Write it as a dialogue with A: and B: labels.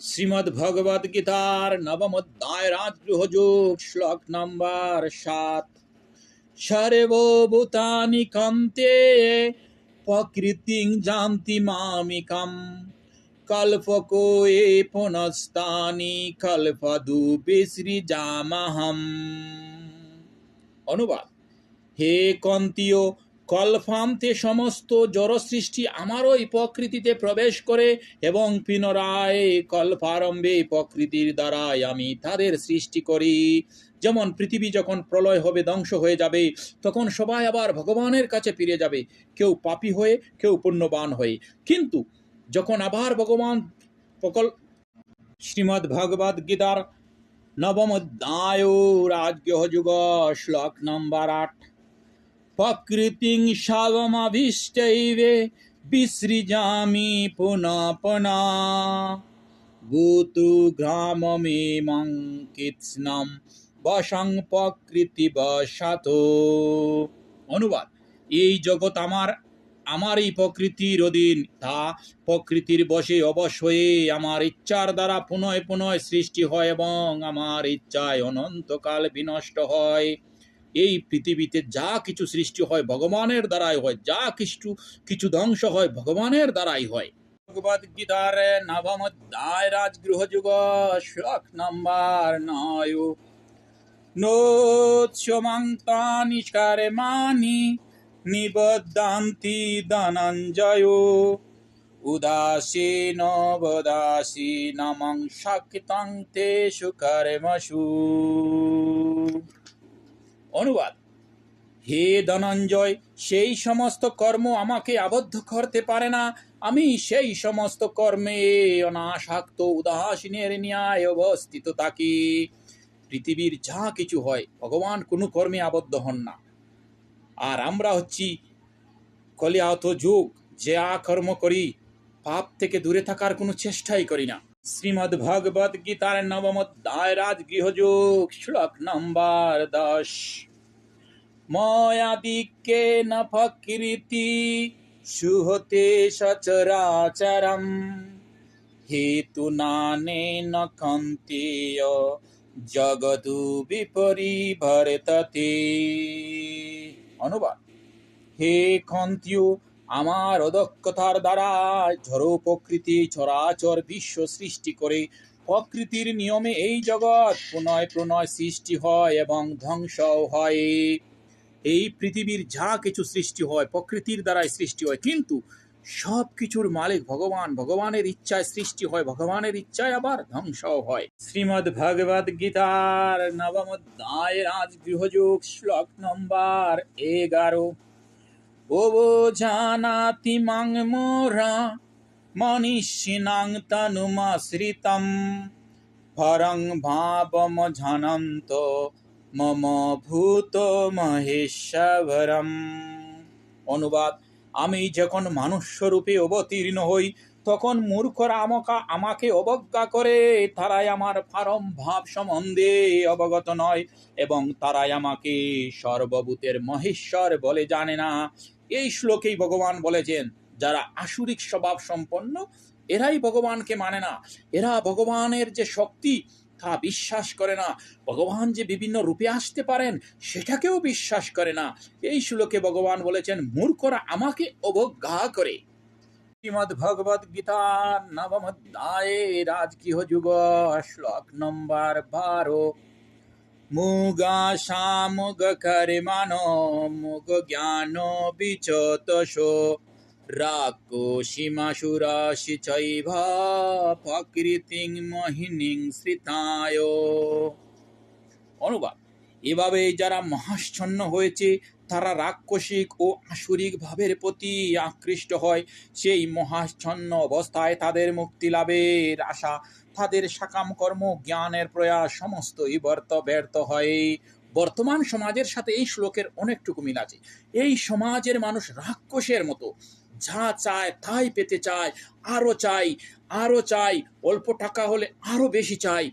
A: শ্রীমদ্ ভগবদ গীতার নবম অধ্যায় রাজগৃহযোগ শ্লোক নম্বর সাত। সর্বভূতানি কন্তে প্রকৃতিং জানতি মামিকম। কল্পকো এ পুনস্তানি কল্পদু অনুবাদ, হে কন্তীয় কল্পান্তে সমস্ত জড় সৃষ্টি আমারও প্রকৃতিতে প্রবেশ করে এবং পুনরায় কল্পারম্ভে প্রকৃতির দ্বারাই আমি তাদের সৃষ্টি করি। যেমন পৃথিবী যখন প্রলয় হবে, ধ্বংস হয়ে যাবে, তখন সবাই আবার ভগবানের কাছে ফিরে যাবে, কেউ পাপি হয়ে, কেউ পুণ্যবান হয়ে। কিন্তু যখন আবার ভগবান প্রকল শ্রীমদ্ ভগবদ গীতার নবম অধ্যায় রাজগৃহযুগ শ্লোক নম্বর আট। প্রকৃতিং সাবমভীষ্টৈবে বিসৃজামি পুনঃ পুনঃ ভূতু গ্রামমেমং কৃৎস্নম বসং প্রকৃতি বসাত অনুবাদ এই জগৎ আমার আমার এই প্রকৃতির অধীন। তা প্রকৃতির বশে অবশ হয়ে আমার ইচ্ছার দ্বারা পুনঃ পুনঃ সৃষ্টি হয় এবং আমার ইচ্ছায় অনন্তকাল বিনষ্ট হয়। এই পৃথিবীতে যা কিছু সৃষ্টি হয় ভগবানের দ্বারাই হয়, যা কিছু কিছু ধ্বংস হয় ভগবানের দ্বারাই হয়। ভগবদ গীতার নবম অধ্যায় রাজগৃহযুগ, শ্লোক নম্বর নয়। নোৎসমান্তানি কর্মাণি নিবদ্ধান্তি ধনঞ্জয়। উদাসীন বদাসীনমং শক্তং তেষু কর্মসু। অনুবাদ। হে ধনঞ্জয়, সেই সমস্ত কর্ম আমাকে আবদ্ধ করতে পারে না। আমি সেই সমস্ত কর্মে অনাসক্ত, উদাসীনের ন্যায় অবস্থিত থাকি। পৃথিবীর যা কিছু হয়, ভগবান কোনো কর্মে আবদ্ধ হন না। আর আমরা হচ্ছি কলিয়াত যুগ, যে আ কর্ম করি, পাপ থেকে দূরে থাকার কোনো চেষ্টাই করি না। শ্রীমদ্ ভগবদ গীতার নবম অধ্যায় রাজগৃহযোগ শ্লোক নম্বর দশ। ময়াদিকে ন ফকৃতি সুহতে সচরাচরম। হেতু নানে ন কন্তেয় জগতু বিপরিভরততে। অনুবাদ। হে কন্তীয় আমার অদক্ষতার দ্বারা ঝড়ো প্রকৃতি, চরাচর বিশ্ব সৃষ্টি করে প্রকৃতির নিয়মে এই জগৎ পুনয় প্রণয় সৃষ্টি হয় এবং ধ্বংসও হয়। এই পৃথিবীর যা কিছু সৃষ্টি হয়, প্রকৃতির দ্বারাই সৃষ্টি হয়। কিন্তু সব কিছুর মালিক ভগবান। ভগবানের ইচ্ছায় সৃষ্টি হয়, ভগবানের ইচ্ছায় আবার ধ্বংসও হয়। শ্রীমদ্ ভগবদ গীতার নবম অধ্যায় রাজ গৃহযোগ, শ্লোক নম্বর এগারো। জানাতি মাং মোরা, মনীষিনাং তনুমাশ্রিতম। ভরং ভাবম ঝনন্ত, মম ভূত মহেশ্বরম। অনুবাদ, আমি যখন মানুষ্যরূপে অবতীর্ণ হই, তখন মূর্খরা আমাকা, আমাকে অবজ্ঞা করে, তারাই আমার পারম ভাব সম্বন্ধে অবগত নয়, এবং তারাই আমাকে সর্বভূতের মহেশ্বর বলে জানে না। এই শ্লোকেই ভগবান বলেছেন, যারা আসুরিক স্বভাব সম্পন্ন, এরাই ভগবানকে মানে না। এরা ভগবানের যে শক্তি, তা বিশ্বাস করে না। ভগবান যে বিভিন্ন রূপে আসতে পারেন, সেটাকেও বিশ্বাস করে না। এই শ্লোকে ভগবান বলেছেন, মূর্খরা আমাকে অবজ্ঞা করে। শ্রীমদ্ ভগবদ গীতা নবম অধ্যায়ে রাজগৃহ যুগ, শ্লোক নম্বর বারো। মুগা শামুগ করে মানো মুগ জ্ঞান বিচতসো রাক্ষসীমাসুরাশি চৈভ প্রকৃতিং মোহিনীং শ্রিতায় অনুবাদ। এভাবে যারা মহাচ্ছন্ন হয়েছে তারা রাক্ষসিক ও আসুরিক ভাবের প্রতি আকৃষ্ট হয়। সেই মহাচ্ছন্ন অবস্থায় তাদের মুক্তি লাভের আশা, তাদের সাকাম কর্ম জ্ঞানের প্রয়াস সমস্তই ব্যর্থ ব্যর্থ হয়। বর্তমান সমাজের সাথে এই শ্লোকের অনেকটুকু মিল আছে। এই সমাজের মানুষ রাক্ষসের মতো। যা চায় তাই পেতে চায়, আরও চাই আরও চাই অল্প টাকা হলে আরও বেশি চাই